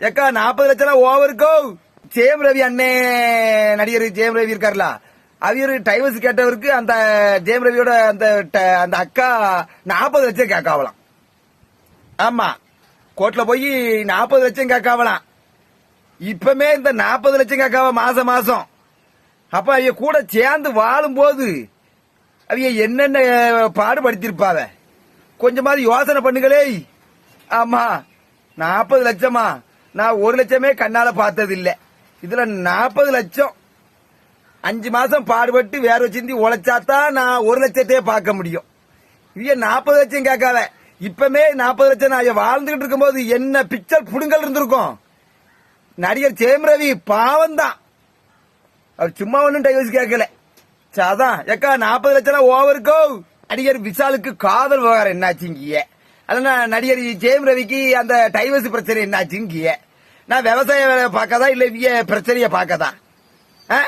எக்கா நாற்பது லட்சம் ஓவருக்கோ ஜெயம் ரவி அண்ணே நடிகர் ஜெயம் ரவி இருக்கார்ல. அவர் டைவர்ஸ் கேட்டவருக்கு அந்த ஜெயம் ரவியோட அந்த ட- அந்த அக்கா நாற்பது லட்சம் கேட்காவலாம். ஆமா. கோர்ட்ல போய் நாற்பது லட்சம் கேட்காவலாம். இப்பமே இந்த நாற்பது லட்சம் கேட்காவ மாசம் மாசம். அப்ப அவங்க கூட சேர்ந்து வாழும் போது அவங்க என்னென்ன பாடுபடுத்திருப்பாவ? கொஞ்சமாவது யோசனை பண்ணுங்களே ஆமா. நாற்பது லட்சமா? நான் ஒரு லட்சமே கண்ணால பார்த்தது இல்ல இதுல நாற்பது லட்சம். அஞ்சு மாசம் பாடுபட்டு வேற சிந்தி உழைச்சாதான் நான் ஒரு லட்சத்தையே பார்க்க முடியும். இவ நாற்பது லட்சம் கேட்காத. இப்பமே நாற்பது லட்சம் நான் வாழ்ந்துகிட்டு இருக்கும்போது என்ன பிக்சர் புடுங்கல் இருந்திருக்கும். நடிகர் சேம் ரவி பாவம் தான். அவர் சும்மா ஒன்றும் டைவர்ஸ் கேட்கல. சரி, அதான். எக்கா நாற்பது லட்சம் ஓவருக்கோ நடிகர் விஷாலுக்கு காதல் விவகாரம் என்னாச்சுங்கிய அதான் நடிகர் ஜெயம் ரவிக்கு அந்த டைவர்ஸ் பிரச்சனை என்னாச்சுங்கிய நான் விவசாய வேலை பார்க்கதா இல்ல பிரச்சனையை பார்க்கதா ஆ?